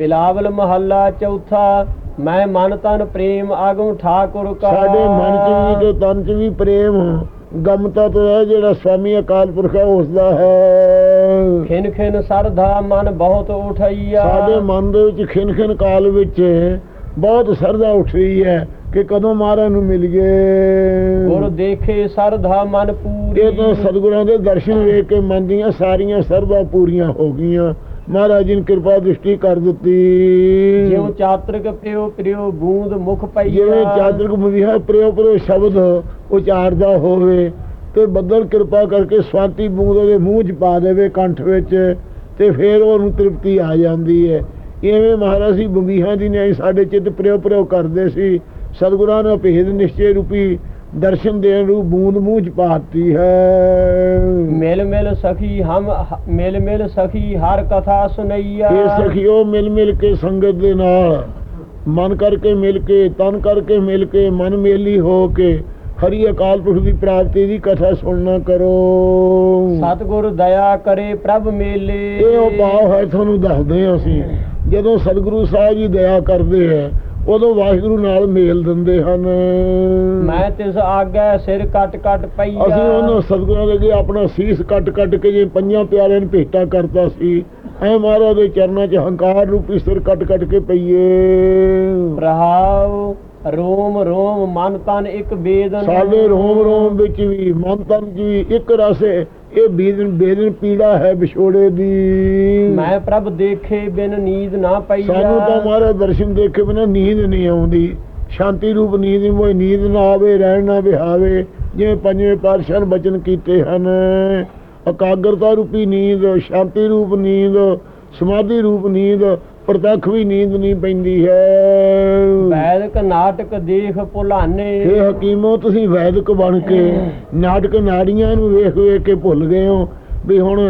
ਬਿਲਾਵਲ ਮਹੱਲਾ ਚੌਥਾ ਮੈਂ ਮਨ ਤਨ ਪ੍ਰੇਮ ਆਗਮ ਠਾਕੁਰ ਕਾ। ਸਾਡੇ ਮਨ ਚ ਵੀ ਤੇ ਤਨ ਚ ਵੀ ਪ੍ਰੇਮ ਗਮਤਾ ਤੋਂ ਹੈ ਜਿਹੜਾ ਸਵਾਮੀ ਅਕਾਲ ਪੁਰਖ ਹੈ ਉਸ ਦਾ ਹੈ। ਖਿਨ ਖਿਨ ਸਰਧਾ ਮਨ ਬਹੁਤ ਉਠਈਆ। ਸਾਡੇ ਮਨ ਦੇ ਵਿੱਚ ਖਿਨ ਖਿਨ ਕਾਲ ਵਿੱਚ ਬਹੁਤ ਸਰਦਾ ਉੱਠ ਰਹੀ ਹੈ ਕਿ ਕਦੋਂ ਮਹਾਰਾਜ ਨੂੰ ਮਿਲ ਗੁਰ ਗਏ ਦੇਖੇ ਸਰਧਾ ਮਨ ਪੂਰੀ। ਇਹ ਤਾਂ ਸਤਿਗੁਰਾਂ ਦੇ ਦਰਸ਼ਨ ਵੇਖ ਕੇ ਮਨ ਦੀਆਂ ਸਾਰੀਆਂ ਸਰਦਾ ਪੂਰੀਆਂ ਹੋ ਗਈਆਂ। ਮਹਾਰਾਜ ਜੀ ਨੇ ਕਿਰਪਾ ਦ੍ਰਿਸ਼ਟੀ ਕਰ ਦਿੱਤੀ। ਜਿਉ ਚਾਤ੍ਰਿਕ ਪ੍ਰਿਓ ਪ੍ਰਿਓ ਬੂੰਦ ਮੁਖ ਪਈਆ। ਜਿਵੇਂ ਚਾਦਰਕ ਮਵਿਹਾ ਪ੍ਰਯੋ ਪ੍ਰਯੋ ਸ਼ਬਦ ਉਚਾਰਦਾ ਹੋਵੇ ਤੇ ਬੱਦਲ ਕਿਰਪਾ ਕਰਕੇ ਸਵਾਤੀ ਬੂੰਦ ਉਹਦੇ ਮੂੰਹ 'ਚ ਪਾ ਦੇਵੇ ਕੰਠ ਵਿੱਚ ਤੇ ਫਿਰ ਉਹਨੂੰ ਤ੍ਰਿਪਤੀ ਆ ਜਾਂਦੀ ਹੈ। ਇਵੇਂ ਮਹਾਰਾਜ ਜੀ ਬੰਬੀਹਾਂ ਦੀ ਨਿਆਈ ਸਾਡੇ ਚਿੱਤ ਪ੍ਰਯੋ ਪ੍ਰਯੋ ਕਰਦੇ ਸੀ। ਸਤਿਗੁਰਾਂ ਨੇ ਭੇਦ ਨਿਸ਼ਚੈ ਰੂਪੀ ਦਰਸ਼ਨ ਦੇਣ ਨੂੰ ਬੂੰਦ ਮੂੰਹ 'ਚ ਪਾਤੀ ਹੈ। ਮਿਲ ਮਿਲ ਸਖੀ ਹਮ ਮਿਲ ਮਿਲ ਸਖੀ ਹਰ ਕਥਾ ਸੁਨਈਆ। ਇਹ ਸਖੀਓ ਮਿਲ ਮਿਲ ਕੇ ਸੰਗਤ ਦੇ ਨਾਲ। ਮਨ ਕਰਕੇ ਮਿਲ ਕੇ ਤਨ ਕਰਕੇ ਮਿਲ ਕੇ ਮਨ ਮੇਲੀ ਹੋ ਕੇ ਹਰੀ ਅਕਾਲ ਪੁਰਖ ਦੀ ਪ੍ਰਾਪਤੀ ਦੀ ਕਥਾ ਸੁਣਨਾ ਕਰੋ। ਸਤਿਗੁਰ ਦਇਆ ਕਰੇ ਪ੍ਰਭ ਮੇਲੇ। ਇਹ ਉਹ ਭਾਵ ਹੈ ਤੁਹਾਨੂੰ ਦੱਸਦੇ ਹਾਂ ਅਸੀਂ। ਜਦੋਂ ਸਤਿਗੁਰੂ ਸਾਹਿਬ ਜੀ ਦਇਆ ਕਰਦੇ ਹੈ ਉਦੋਂ ਵਾਹਿਗੁਰੂ ਨਾਲ ਮੇਲ ਦਿੰਦੇ ਹਨ। ਮੈਂ ਤਿਸ ਆਗੇ ਸਿਰ ਕੱਟ ਕੱਟ ਪਈਆ। ਅਸੀਂ ਉਹਨਾਂ ਸਤਿਗੁਰਾਂ ਦੇ ਅੱਗੇ ਆਪਣਾ ਸੀਸ ਕੱਟ ਕੱਟ ਕੇ ਜੇ ਪੰਜਾਂ ਪਿਆਰਿਆਂ ਨੂੰ ਭੇਟਾ ਕਰਤਾ ਸੀ ਐ ਮਹਾਰਾਜ ਦੇ ਚਰਨਾਂ 'ਚ ਹੰਕਾਰ ਰੂਪੀ ਸਿਰ ਕੱਟ ਕੱਟ ਕੇ ਪਈਏ। ਪ੍ਰਹਾਵ ਰੋਮ ਰੋਮ ਮਨ ਤਨ ਇੱਕ ਬੇਦਨ ਸਾਡੇ ਰੋਮ ਰੋਮ ਵਿੱਚ ਵੀ ਮਨ ਤਨ ਵੀ ਇੱਕ ਰਸੇ ਇਹ ਬੇਦਨ ਬੇਦਨ ਪੀੜਾ ਹੈ ਵਿਛੋੜੇ ਦੀ। ਮੈਂ ਪ੍ਰਭ ਦੇਖੇ ਬਿਨ ਨੀਂਦ ਨਾ ਪਈਆ ਸਾਨੂੰ ਤਾਂ ਮਹਾਰਾਜ ਦਰਸ਼ਨ ਦੇਖੇ ਬਿਨਾਂ ਨੀਂਦ ਨਹੀਂ ਆਉਂਦੀ। ਸ਼ਾਂਤੀ ਰੂਪ ਨੀਂਦ ਨਹੀਂ ਹੋਈ ਨੀਂਦ ਨਾ ਆਵੇ ਰਹਿਣ ਨਾ ਵਿਹਾਵੇ। ਜਿਵੇਂ ਪੰਜਵੇਂ ਪਾਤਸ਼ਾਹ ਬਚਨ ਕੀਤੇ ਹਨ। ਇਕਾਗਰਤਾ ਰੂਪੀ ਨੀਂਦ ਸ਼ਾਂਤੀ ਰੂਪ ਨੀਂਦ ਸਮਾਧੀ ਰੂਪ ਨੀਂਦ ਪ੍ਰਤੱਖ ਵੀ ਨੀਂਦ ਨਹੀਂ ਪੈਂਦੀ ਹੈ। ਵੈਦਕ ਨਾਟਕ ਦੇਖ ਭੁਲਾਨੇ। ਇਹ ਹਕੀਮੋ ਤੁਸੀਂ ਵੈਦਕ ਬਣ ਕੇ ਨਾਟਕ ਨਾੜੀਆਂ ਨੂੰ ਵੇਖ ਵੇਖ ਕੇ ਭੁੱਲ ਗਏ ਹੋ ਵੀ ਹੁਣ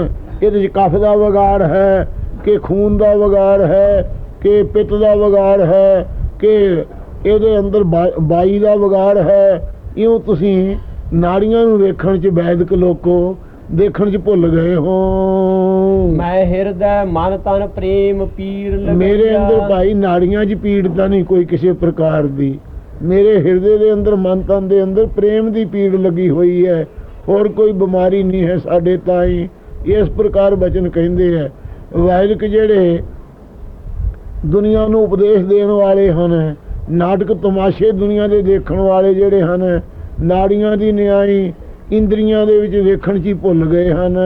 ਇਹਦੇ 'ਚ ਕਫ ਦਾ ਵਿਗਾੜ ਹੈ ਕਿ ਖੂਨ ਦਾ ਵਿਗਾੜ ਹੈ ਕਿ ਪਿੱਤ ਦਾ ਵਿਗਾੜ ਹੈ ਕਿ ਇਹਦੇ ਅੰਦਰ ਬਾਈ ਦਾ ਵਿਗਾੜ ਹੈ। ਇਉਂ ਤੁਸੀਂ ਨਾੜੀਆਂ ਨੂੰ ਵੇਖਣ 'ਚ ਵੈਦਕ ਲੋਕੋ ਦੇਖਣ 'ਚ ਭੁੱਲ ਗਏ ਹੋ। ਮੈਂ ਹਿਰਦੈ ਮਨ ਤਨ ਪ੍ਰੇਮ ਪੀਰ ਲਗਈਆ ਮੇਰੇ ਅੰਦਰ ਭਾਈ ਨਾੜੀਆਂ 'ਚ ਪੀੜ ਤਾਂ ਨਹੀਂ ਕੋਈ ਕਿਸੇ ਪ੍ਰਕਾਰ ਦੀ। ਮੇਰੇ ਹਿਰਦੇ ਦੇ ਅੰਦਰ ਮਨ ਤਨ ਦੇ ਅੰਦਰ ਪ੍ਰੇਮ ਦੀ ਪੀੜ ਲੱਗੀ ਹੋਈ ਹੈ। ਹੋਰ ਕੋਈ ਬਿਮਾਰੀ ਨਹੀਂ ਹੈ ਸਾਡੇ ਤਾਈ। ਇਸ ਪ੍ਰਕਾਰ ਬਚਨ ਕਹਿੰਦੇ ਹੈ ਵੈਦਿਕ ਜਿਹੜੇ ਦੁਨੀਆ ਨੂੰ ਉਪਦੇਸ਼ ਦੇਣ ਵਾਲੇ ਹਨ ਨਾਟਕ ਤਮਾਸ਼ੇ ਦੁਨੀਆ ਦੇ ਦੇਖਣ ਵਾਲੇ ਜਿਹੜੇ ਹਨ ਨਾੜੀਆਂ ਦੀ ਨਿਆਈ ਇੰਦਰੀਆਂ ਦੇ ਵਿੱਚ ਵੇਖਣ 'ਚ ਹੀ ਭੁੱਲ ਗਏ ਹਨ।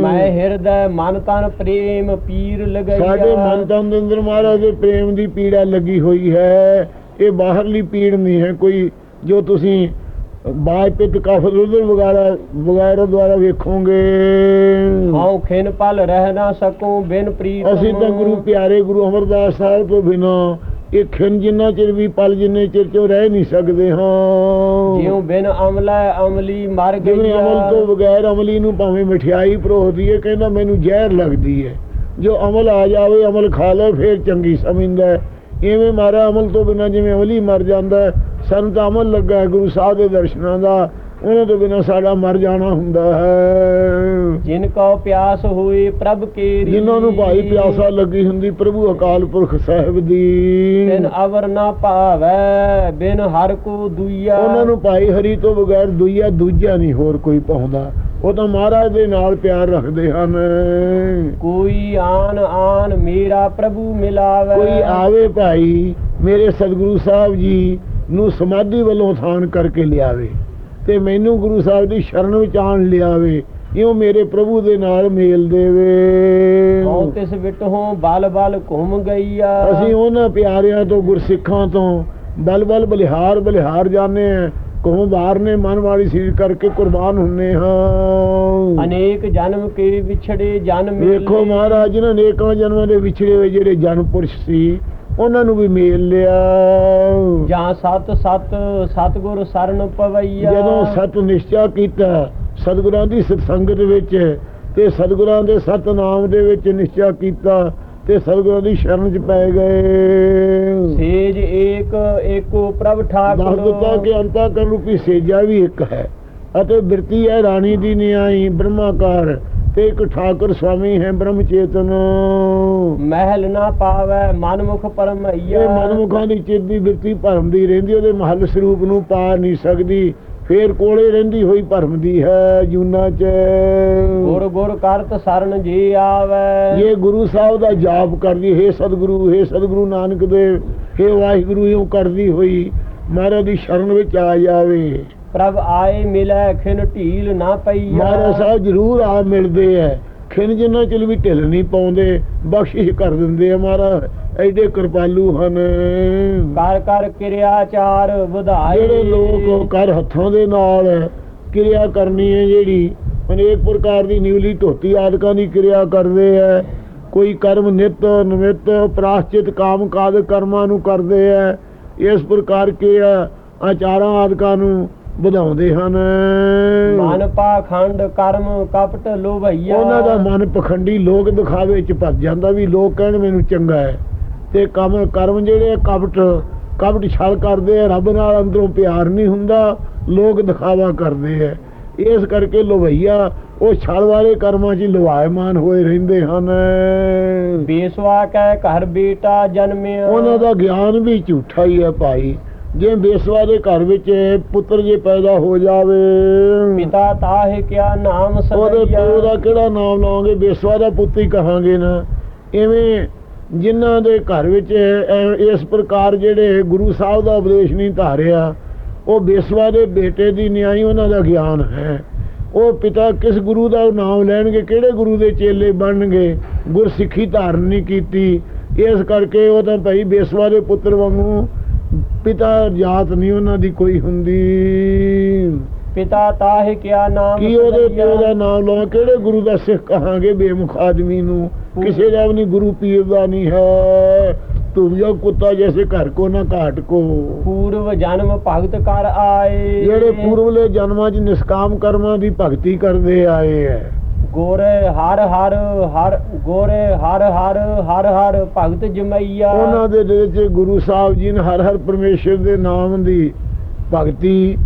ਮੈਂ ਹਿਰਦੈ ਮਨ ਤਨ ਪ੍ਰੇਮ ਪੀਰ ਲਗਈਆ। ਸਾਡੇ ਮਨ ਤਨ ਦੇ ਅੰਦਰ ਮਹਾਰਾਜ ਦੇ ਪ੍ਰੇਮ ਦੀ ਪੀੜਾ ਲੱਗੀ ਹੋਈ ਹੈ। ਇਹ ਬਾਹਰਲੀ ਪੀੜ ਨਹੀਂ ਹੈ। ਕੋਈ ਜੋ ਤੁਸੀਂ ਬਾਜ ਪਿੱਤ ਕਫ ਉਧਰ ਵਗੈਰਾ ਵਗੈਰਾ ਦੁਆਰਾ ਵੇਖੋਗੇ। ਹਉ ਖਿਨ ਪਲ ਰਹਿ ਨਾ ਸਕੂੰ ਬਿਨ ਪ੍ਰੀਤ ਅਸੀਂ ਤਾਂ ਗੁਰੂ ਪਿਆਰੇ ਗੁਰੂ ਅਮਰਦਾਸ ਸਾਹਿਬ ਤੋਂ ਬਿਨਾ ਇਹ ਖਿੰ ਜਿੰਨਾ ਚਿਰ ਵੀ ਪਲ ਜਿੰਨੇ ਚਿਰ ਚੋਂ ਰਹਿ ਨਹੀਂ ਸਕਦੇ ਹਾਂ। ਜਿਉ ਬਿਨ ਅਮਲਾ ਅਮਲੀ ਮਰ ਜਿਵੇਂ ਗਈਆ ਅਮਲ ਤੋਂ ਬਗੈਰ ਅਮਲੀ ਨੂੰ ਭਾਵੇਂ ਮਠਿਆਈ ਪਰੋਸਦੀ ਹੈ ਕਹਿੰਦਾ ਮੈਨੂੰ ਜ਼ਹਿਰ ਲੱਗਦੀ ਹੈ। ਜੋ ਅਮਲ ਆ ਜਾਵੇ ਅਮਲ ਖਾ ਲੈ ਫੇਰ ਚੰਗੀ ਸਮਝਦਾ ਹੈ। ਇਵੇਂ ਮਾਰਾ ਅਮਲ ਤੋਂ ਬਿਨਾ ਜਿਵੇਂ ਅਮਲੀ ਮਰ ਜਾਂਦਾ ਹੈ ਸਾਨੂੰ ਤਾਂ ਅਮਲ ਲੱਗਾ ਹੈ ਗੁਰੂ ਸਾਹਿਬ ਦੇ ਦਰਸ਼ਨਾਂ ਦਾ। ਉਹਨਾਂ ਤੋਂ ਬਿਨਾ ਸਾਡਾ ਮਰ ਜਾਣਾ ਹੁੰਦਾ ਹੈ। ਜਿਨ ਕੋ ਪਿਆਸ ਹੋਏ ਪ੍ਰਭ ਕੇਰੀ। ਜਿਨ੍ਹਾਂ ਨੂੰ ਭਾਈ ਪਿਆਸਾ ਲੱਗੀ ਹੁੰਦੀ ਪ੍ਰਭੂ ਅਕਾਲ ਪੁਰਖ ਸਾਹਿਬ ਦੀ। ਤਿਨ ਅਵਰ ਨਾ ਭਾਵੈ ਬਿਨ ਹਰ ਕੋ ਦੁਈਆ। ਉਹਨਾਂ ਨੂੰ ਭਾਈ ਹਰੀ ਤੋਂ ਬਗੈਰ ਦੂਜਾ ਦੂਜਾ ਨਹੀਂ ਹੋਰ ਕੋਈ ਪਾਉਂਦਾ। ਉਹ ਤਾਂ ਮਹਾਰਾਜ ਦੇ ਨਾਲ ਪਿਆਰ ਰੱਖਦੇ ਹਨ। ਕੋਈ ਆਨ ਆਨ ਮੇਰਾ ਪ੍ਰਭੂ ਮਿਲਾਵੇ। ਕੋਈ ਆਵੇ ਭਾਈ ਮੇਰੇ ਸਤਿਗੁਰੂ ਸਾਹਿਬ ਜੀ ਨੂੰ ਸਮਾਧੀ ਵੱਲੋਂ ਥਾਨ ਕਰਕੇ ਲਿਆਵੇ। ਤੇ ਮੈਨੂੰ ਗੁਰੂ ਸਾਹਿਬ ਦੀ ਸ਼ਰਨ ਵਿੱਚ ਆਣ ਲਿਆਵੇ ਇਉਂ ਮੇਰੇ ਪ੍ਰਭੂ ਦੇ ਨਾਲ ਮੇਲ ਦੇਵੇ। ਹਉ ਤਿਸ ਵਿਟਹੋਂ ਬਲ ਬਲ ਘੁੰਮ ਗਈਆ? ਅਸੀਂ ਉਹਨਾਂ ਪਿਆਰਿਆਂ ਤੋਂ ਗੁਰਸਿੱਖਾਂ ਤੋਂ ਬਲ ਬਲ ਬਲਿਹਾਰ ਬਲਿਹਾਰ ਜਾਣੇ ਆ ਕੋਹ ਬਾਹਰ ਨੇ ਮਨ ਵਾਲੀ ਸੀਰ ਕਰਕੇ ਕੁਰਬਾਨ ਹੁੰਨੇ ਹਾਂ। ਅਨੇਕ ਜਨਮ ਕੇ ਵਿਛੜੇ ਜਨ ਮਿਲੇ। ਵੇਖੋ ਮਹਾਰਾਜ ਨੇ ਅਨੇਕਾਂ ਜਨਮਾਂ ਦੇ ਵਿਛੜੇ ਹੋਏ ਜਿਹੜੇ ਜਨ ਪੁਰਸ਼ ਸੀ ਉਹਨਾਂ ਨੂੰ ਵੀ ਮੇਲ ਲਿਆ। ਜਾਂ ਸਤ ਸਤ ਸਤਗੁਰ ਸਰਨ ਪਵਈਆ। ਜਦੋਂ ਸਤ ਨਿਸ਼ਚਾ ਕੀਤਾ ਸਤਿਗੁਰਾਂ ਦੀ ਸਤਸੰਗਤ ਵਿੱਚ ਤੇ ਸਤਿਗੁਰਾਂ ਦੇ ਸਤ ਨਾਮ ਦੇ ਵਿੱਚ ਨਿਸ਼ਚਾ ਕੀਤਾ ਤੇ ਸਤਿਗੁਰਾਂ ਦੀ ਸ਼ਰਨ 'ਚ ਪੈ ਗਏ। ਸੇਜ ਏਕ ਏਕੋ ਪ੍ਰਭ ਠਾਕੁਰ। ਦਿੱਤਾ ਕਿ ਅੰਤਾ ਕਰਨ ਰੂਪੀ ਸੇਜਾ ਵੀ ਇੱਕ ਹੈ ਅਤੇ ਬਿਰਤੀ ਹੈ ਰਾਣੀ ਦੀ ਨਿਆਈ ਬ੍ਰਹਮਾਕਾਰ। ਤੇ ਇੱਕ ਠਾਕੁਰ ਸਵਾਮੀ ਹੈ ਬ੍ਰਹਮ ਚੇਤਨ ਮਹਿਲ ਨਾ ਪਾਵੈ ਮਨਮੁਖ ਪਰਮਈਆ ਇਹ ਮਨਮੁਖਾਂ ਦੀ ਚਿੱਤ ਦੀ ਬਿਰਤੀ ਭਰਮ ਦੀ ਰਹਿੰਦੀ ਉਹਦੇ ਮਹੱਲ ਸਰੂਪ ਨੂੰ ਪਾ ਨਹੀਂ ਸਕਦੀ ਫੇਰ ਕੋਲੇ ਰਹਿੰਦੀ ਹੋਈ ਭਰਮ ਦੀ ਹੈ ਜੂਨਾ ਚ। ਗੁਰ ਗੁਰ ਕਰਤ ਸਰਨ ਜੀ ਆਵੈ। ਇਹ ਗੁਰੂ ਸਾਹਿਬ ਦਾ ਜਾਪ ਕਰਦੀ ਹੈ ਸਤਿਗੁਰੂ ਹੈ ਸਤਿਗੁਰੂ ਨਾਨਕ ਦੇਵ ਹੈ ਵਾਹਿਗੁਰੂ ਇਉਂ ਕਰਦੀ ਹੋਈ ਮਹਾਰਾਜ ਦੀ ਸ਼ਰਨ ਵਿੱਚ ਆ ਜਾਵੇ। ਪ੍ਰਭ ਆਏ ਮਿਲੈ ਖਿਨ ਢੀਲ ਨਾ ਪਈਆ। ਮਹਾਰਾਜ ਸਾਹਿਬ ਜ਼ਰੂਰ ਆ ਮਿਲਦੇ ਐ। ਖਿਨ ਜਿੰਨਾ ਚਿਰ ਵੀ ਢਿੱਲ ਨਹੀਂ ਪਾਉਂਦੇ ਬਖਸ਼ਿਸ਼ ਕਰ ਦਿੰਦੇ ਆ ਮਹਾਰਾਜ। ਐਡੇ ਕਿਰਪਾਲੂ ਹਨ। ਕਰ ਕਰ ਕਿਰਿਆਚਾਰ ਵਧਾਏ। ਜਿਹੜੇ ਲੋਕ ਕਰ ਹੱਥਾਂ ਦੇ ਨਾਲ ਕਿਰਿਆ ਕਰਨੀ ਹੈ ਜਿਹੜੀ ਅਨੇਕ ਪ੍ਰਕਾਰ ਦੀ ਨਿਵਲੀ ਧੋਤੀ ਆਦਿਕਾਂ ਦੀ ਕਿਰਿਆ ਕਰਦੇ ਐ। ਕੋਈ ਕਰਮ ਨਿਤ ਨਿਮਿਤ ਪ੍ਰਾਸ਼ਚਿਤ ਕਾਮ ਕਾਦ ਕਰਮਾਂ ਨੂੰ ਕਰਦੇ ਐ। ਇਸ ਪ੍ਰਕਾਰ ਕਿਰਿਆ ਆਚਾਰਾਂ ਆਦਿਕਾਂ ਨੂੰ ਵਧਾਉਂਦੇ ਹਨ। ਮਨ ਪਾਖੰਡ ਕਰਮ ਕਪਟ ਲੋਭਈਆ। ਉਹਨਾਂ ਦਾ ਮਨ ਪਖੰਡੀ ਲੋਕ ਦਿਖਾਵੇ ਚ ਭੱਜ ਜਾਂਦਾ ਵੀ ਲੋਕ ਕਹਿਣ ਮੈਨੂੰ ਚੰਗਾ ਹੈ। ਤੇ ਕੰਮ ਕਰਮ ਜਿਹੜੇ ਕਪਟ ਕਪਟ ਛਲ ਕਰਦੇ ਆ ਰੱਬ ਨਾਲ ਅੰਦਰੋਂ ਪਿਆਰ ਨਹੀਂ ਹੁੰਦਾ ਲੋਕ ਦਿਖਾਵਾ ਕਰਦੇ ਆ। ਇਸ ਕਰਕੇ ਲੋਭਈਆ ਉਹ ਛਲ ਵਾਲੇ ਕਰਮਾਂ 'ਚ ਲਵਾਇਮਾਨ ਹੋਏ ਰਹਿੰਦੇ ਹਨ। ਬੇਸਵਾ ਕੈ ਘਰ ਬੇਟਾ ਜਨਮਿਆ। ਉਹਨਾਂ ਦਾ ਗਿਆਨ ਵੀ ਝੂਠਾ ਹੀ ਹੈ ਭਾਈ। ਜੇ ਬੇਸਵਾ ਦੇ ਘਰ ਵਿੱਚ ਪੁੱਤਰ ਜੇ ਪੈਦਾ ਹੋ ਜਾਵੇ ਪਿਤਾ ਤਾਹਿ ਕਿਆ ਨਾਮ ਉਹਦੇ ਪਿਓ ਦਾ ਕਿਹੜਾ ਨਾਮ ਲਾਵਾਂਗੇ ਬੇਸਵਾ ਦਾ ਪੁੱਤ ਹੀ ਕਹਾਂਗੇ ਨਾ। ਐਵੇਂ ਜਿਨ੍ਹਾਂ ਦੇ ਘਰ ਵਿੱਚ ਇਸ ਪ੍ਰਕਾਰ ਜਿਹੜੇ ਗੁਰੂ ਸਾਹਿਬ ਦਾ ਉਪਦੇਸ਼ ਨਹੀਂ ਧਾਰਿਆ ਉਹ ਬੇਸਵਾ ਦੇ ਬੇਟੇ ਦੀ ਨਿਆਈ ਉਹਨਾਂ ਦਾ ਗਿਆਨ ਹੈ। ਉਹ ਪਿਤਾ ਕਿਸ ਗੁਰੂ ਦਾ ਨਾਮ ਲੈਣਗੇ? ਕਿਹੜੇ ਗੁਰੂ ਦੇ ਚੇਲੇ ਬਣਨਗੇ? ਗੁਰਸਿੱਖੀ ਧਾਰਨ ਨਹੀਂ ਕੀਤੀ। ਇਸ ਕਰਕੇ ਉਹ ਤਾਂ ਭਾਈ ਬੇਸਵਾ ਦੇ ਪੁੱਤਰ ਵਾਂਗੂ ਪਿਤਾ ਜਾਤ ਨਹੀਂ ਉਹਨਾਂ ਦੀ ਕੋਈ ਹੁੰਦੀ। ਪਿਤਾ ਤਾਹਿ ਕਿਆ ਨਾਮ ਕੀ ਉਹਦੇ। ਪਿਓ ਦਾ ਨਾਮ ਲਵਾਂ? ਕਿਹੜੇ ਗੁਰੂ ਦਾ ਸਿੱਖ ਕਹਾਂਗੇ ਬੇਮੁਖ ਆਦਮੀ ਨੂੰ? ਕਿਸੇ ਦਾ ਵੀ ਨਹੀਂ ਗੁਰੂ ਪੀਰ ਦਾ ਨਹੀਂ ਹੈ। ਤੂੰ ਜੋ ਕੁੱਤਾ ਜੈਸੇ ਘਰ ਕੋ ਨਾ ਘਾਟ ਕੋ। ਪੂਰਵ ਜਨਮ ਭਗਤ ਕਰ ਆਏ। ਜਿਹੜੇ ਪੂਰਵਲੇ ਜਨਮਾਂ 'ਚ ਨਿਸਕਾਮ ਕਰਮਾਂ ਦੀ ਭਗਤੀ ਕਰਦੇ ਆਏ ਐ। ਗੋਰੇ ਹਰ ਹਰ ਹਰ ਗੋਰੇ ਹਰ ਹਰ ਹਰ ਹਰ ਭਗਤ ਜਮਈਆ। ਉਹਨਾਂ ਦੇ ਦਿਲ ਗੁਰੂ ਸਾਹਿਬ ਜੀ ਨੇ ਹਰ ਹਰ ਪਰਮੇਸ਼ਰ ਦੇ ਨਾਮ ਦੀ ਭਗਤੀ,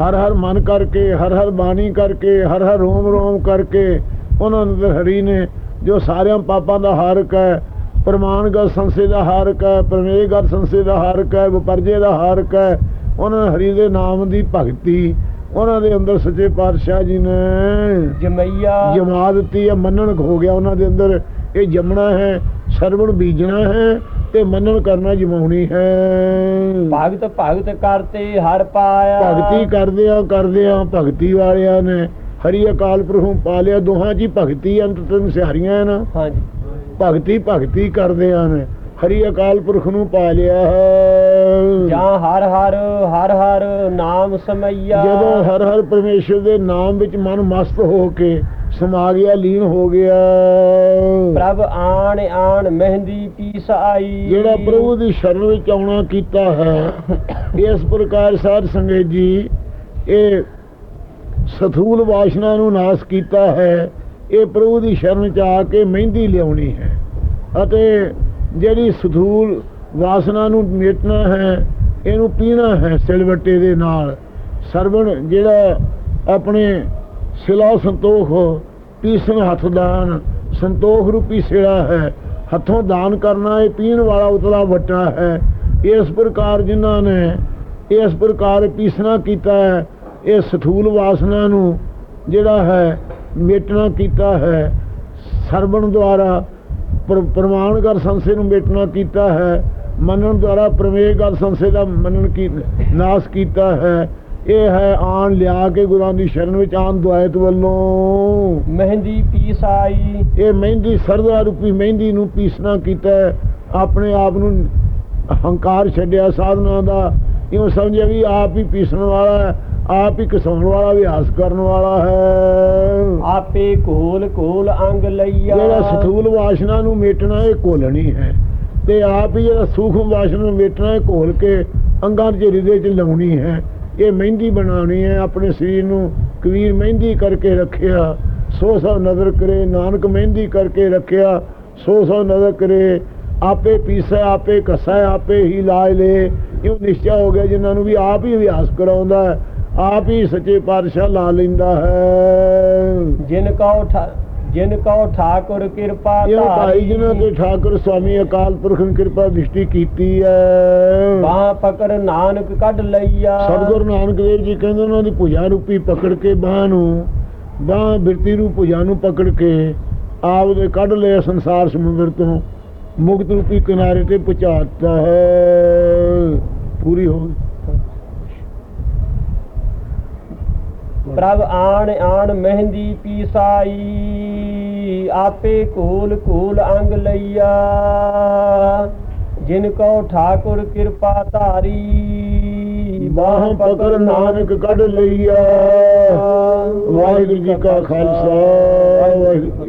ਹਰ ਹਰ ਮਨ ਕਰਕੇ, ਹਰ ਹਰ ਬਾਣੀ ਕਰਕੇ, ਹਰ ਹਰ ਰੋਮ ਰੋਮ ਕਰਕੇ ਉਹਨਾਂ ਨੂੰ ਹਰੀ ਨੇ, ਜੋ ਸਾਰਿਆਂ ਪਾਪਾਂ ਦਾ ਹਾਰਕ ਹੈ, ਪ੍ਰਮਾਣਗਤ ਸੰਸੇ ਦਾ ਹਾਰਕ ਹੈ, ਪ੍ਰਮੇਯਗਤ ਸੰਸੇ ਦਾ ਹਾਰਕ ਹੈ, ਵਿਪਰਜੇ ਦਾ ਹਾਰਕ ਹੈ, ਉਹਨਾਂ ਹਰੀ ਦੇ ਨਾਮ ਦੀ ਭਗਤੀ ਉਹਨਾਂ ਦੇ ਅੰਦਰ ਸੱਚੇ ਪਾਤਸ਼ਾਹ ਜੀ ਨੇ ਜਮਈਆ। ਜਮਾ ਦਿੱਤੀ ਹੈ ਮੰਨਣ ਹੋ ਗਿਆ ਉਹਨਾਂ ਦੇ ਅੰਦਰ। ਇਹ ਜੰਮਣਾ ਹੈ ਸਰਵਣ ਬੀਜਣਾ ਹੈ ਤੇ ਮੰਨਣ ਕਰਨਾ ਜਮਾਉਣੀ ਹੈ। ਭਗਤ ਭਗਤ ਕਰਤੇ ਹਰ ਪਾਇਆ। ਭਗਤੀ ਕਰਦੇ ਆ ਕਰਦੇ ਆ ਭਗਤੀ ਵਾਲਿਆਂ ਨੇ ਹਰੀ ਅਕਾਲ ਪੁਰਖੋਂ ਪਾ ਲਿਆ। ਦੋਹਾਂ ਜੀ ਭਗਤੀ ਅੰਤ ਤਿੰਨ ਸਿਹਾਰੀਆਂ ਨਾ ਹਾਂਜੀ। ਭਗਤੀ ਭਗਤੀ ਕਰਦੇ ਆ ਨੇ। ਹਰੀ ਅਕਾਲ ਪੁਰਖ ਨੂੰ ਪਾ ਲਿਆ ਜਾਂ ਹਰ ਹਰ ਹਰ ਹਰ ਨਾਮ ਸਮਈਆ। ਜਦੋਂ ਹਰ ਹਰ ਪਰਮੇਸ਼ਰ ਦੇ ਨਾਮ ਵਿੱਚ ਮਨ ਮਸਤ ਹੋ ਕੇ ਸਮਾ ਗਿਆ ਲੀਨ ਹੋ ਗਿਆ। ਪ੍ਰਭ ਆਣ ਆਣ ਮਹਿੰਦੀ ਪੀਸ ਆਈ। ਜਿਹੜਾ ਪ੍ਰਭੂ ਦੀ ਸ਼ਰਨ ਵਿੱਚ ਆਉਣਾ ਕੀਤਾ ਹੈ ਇਸ ਪ੍ਰਕਾਰ ਸਾਧ ਸੰਗਤ ਜੀ ਇਹ ਸਥੂਲ ਵਾਸ਼ਨਾ ਨੂੰ ਨਾਸ ਕੀਤਾ ਹੈ। ਇਹ ਪ੍ਰਭੂ ਦੀ ਸ਼ਰਨ ਚ ਆ ਕੇ ਮਹਿੰਦੀ ਲਿਆਉਣੀ ਹੈ। ਅਤੇ ਜਿਹੜੀ ਸਥੂਲ ਵਾਸਨਾ ਨੂੰ ਮੇਟਣਾ ਹੈ, ਇਹਨੂੰ ਪੀਣਾ ਹੈ ਸਿਲਵੱਟੇ ਦੇ ਨਾਲ। ਸਰਵਣ ਜਿਹੜਾ ਆਪਣੇ ਸਿਲਾ ਸੰਤੋਖ, ਪੀਸਣ ਹੱਥ ਦਾਨ, ਸੰਤੋਖ ਰੂਪੀ ਸਿਲਾ ਹੈ, ਹੱਥੋਂ ਦਾਨ ਕਰਨਾ, ਇਹ ਪੀਣ ਵਾਲਾ ਉਤਲਾ ਵੱਟਾ ਹੈ। ਇਸ ਪ੍ਰਕਾਰ ਜਿਨ੍ਹਾਂ ਨੇ ਇਸ ਪ੍ਰਕਾਰ ਪੀਸਣਾ ਕੀਤਾ ਹੈ, ਇਹ ਸਥੂਲ ਵਾਸਨਾ ਨੂੰ ਜਿਹੜਾ ਹੈ, ਮੇਟਣਾ ਕੀਤਾ ਹੈ। ਸਰਵਣ ਦੁਆਰਾ ਪ੍ਰ- ਪ੍ਰਮਾਣਗਤ ਸੰਸੇ ਨੂੰ ਮੇਟਣਾ ਕੀਤਾ ਹੈ। ਮੰਨਣ ਦੁਆਰਾ ਪ੍ਰਮੇਯਗਤ ਸੰਸੇ ਦਾ ਮੰਨਣ ਕੀ ਨਾਸ ਕੀਤਾ ਹੈ। ਇਹ ਹੈ ਆਣ ਲਿਆ ਕੇ ਗੁਰਾਂ ਦੀ ਸ਼ਰਨ ਵਿੱਚ ਆਨ ਦੁਆਇਤ ਵੱਲੋਂ। ਮਹਿੰਦੀ ਪੀਸ ਆਈ। ਇਹ ਮਹਿੰਦੀ ਸਰਦਾ ਰੂਪੀ ਮਹਿੰਦੀ ਨੂੰ ਪੀਸਣਾ ਕੀਤਾ। ਆਪਣੇ ਆਪ ਨੂੰ ਹੰਕਾਰ ਛੱਡਿਆ ਸਾਧਨਾ ਦਾ। ਇਉਂ ਸਮਝਿਆ ਵੀ ਆਪ ਹੀ ਪੀਸਣ ਵਾਲਾ ਹੈ। ਆਪ ਹੀ ਘਸਾਉਣ ਵਾਲਾ ਵਿਆਸ ਕਰਨ ਵਾਲਾ ਹੈ। ਆਪੇ ਕੋਲ ਕੋਲ ਅੰਗ ਲਈਆ। ਜਿਹੜਾ ਸਥੂਲ ਵਾਸ਼ਨਾ ਨੂੰ ਮੇਟਣਾ ਇਹ ਘੋਲਣੀ ਹੈ। ਤੇ ਆਪ ਹੀ ਜਿਹੜਾ ਸੂਖਮ ਵਾਸ਼ਨਾ ਨੂੰ ਮੇਟਣਾ ਇਹ ਘੋਲ ਕੇ ਅੰਗਾਂ ਦੇ ਹਿਰਦੇ 'ਚ ਲਾਉਣੀ ਹੈ। ਇਹ ਮਹਿੰਦੀ ਬਣਾਉਣੀ ਹੈ। ਆਪਣੇ ਸਰੀਰ ਨੂੰ ਕਬੀਰ ਮਹਿੰਦੀ ਕਰਕੇ ਰੱਖਿਆ। ਸੋ ਸੋ ਨਜ਼ਰ ਕਰੇ ਨਾਨਕ ਮਹਿੰਦੀ ਕਰਕੇ ਰੱਖਿਆ। ਸੋ ਸੋ ਨਜ਼ਰ ਕਰੇ ਆਪੇ ਪੀਸੈ ਆਪੇ ਕਸੈ ਆਪੇ ਹੀ ਲਾਇ ਲੇ ਇਹ ਨਿਸ਼ਚਾ ਹੋ ਗਿਆ ਜਿਨ੍ਹਾਂ ਨੂੰ ਵੀ ਆਪ ਹੀ ਅਭਿਆਸ ਕਰਾਉਂਦਾ ਹੈ। ਆਪ ਹੀ ਸੱਚੇ ਪਾਤਸ਼ਾਹ ਲਾ ਲੈਂਦਾ ਹੈ। ਜਿਨ ਕਉ ਠ- ਜਿਨ ਕੋ ਠਾਕੁਰ ਕਿਰਪਾ ਇਹ ਭਾਈ ਧਾਰੀ ਜਿਨ੍ਹਾਂ ਤੇ ਠਾਕੁਰ ਸਵਾਮੀ ਅਕਾਲ ਪੁਰਖ ਨੇ ਕਿਰਪਾ ਦ੍ਰਿਸ਼ਟੀ ਕੀਤੀ ਹੈ। ਬਾਹ ਪਕੜ ਨਾਨਕ ਕੱਢ ਲਈਆ। ਸਤਿਗੁਰੂ ਨਾਨਕ ਦੇਵ ਜੀ ਕਹਿੰਦੇ ਉਹਨਾਂ ਦੀ ਭੁਜਾ ਰੂਪੀ ਪਕੜ ਕੇ ਬਾਹ ਨੂੰ ਬਾਹ ਬਿਰਤੀ ਰੂਪ ਭੁਜਾ ਨੂੰ ਪਕੜ ਕੇ ਆਪ ਦੇ ਕੱਢ ਲਿਆ ਸੰਸਾਰ ਸਮੁੰਦਰ ਤੋਂ ਮੁਕਤ ਰੂਪੀ ਕਿਨਾਰੇ ਤੇ ਪਹੁੰਚਾਤਾ ਹੈ। ਪੂਰੀ ਹੋ ਗਈ। ਪ੍ਰਭ ਆਣ ਆਣ ਮਹਿੰਦੀ ਪੀਸਾਈ ਆਪੇ ਕੋਲ ਕੋਲ ਅੰਗ ਲਈਆ। ਜਿਨ ਕੋ ਠਾਕੁਰ ਕਿਰਪਾ ਧਾਰੀ ਬਾਹ ਪਕੜ ਨਾਨਕ ਕੱਢ ਲਈਆ। ਵਾਹਿਗੁਰੂ ਜੀ ਕਾ ਖਾਲਸਾ ਵਾਹਿਗੁਰੂ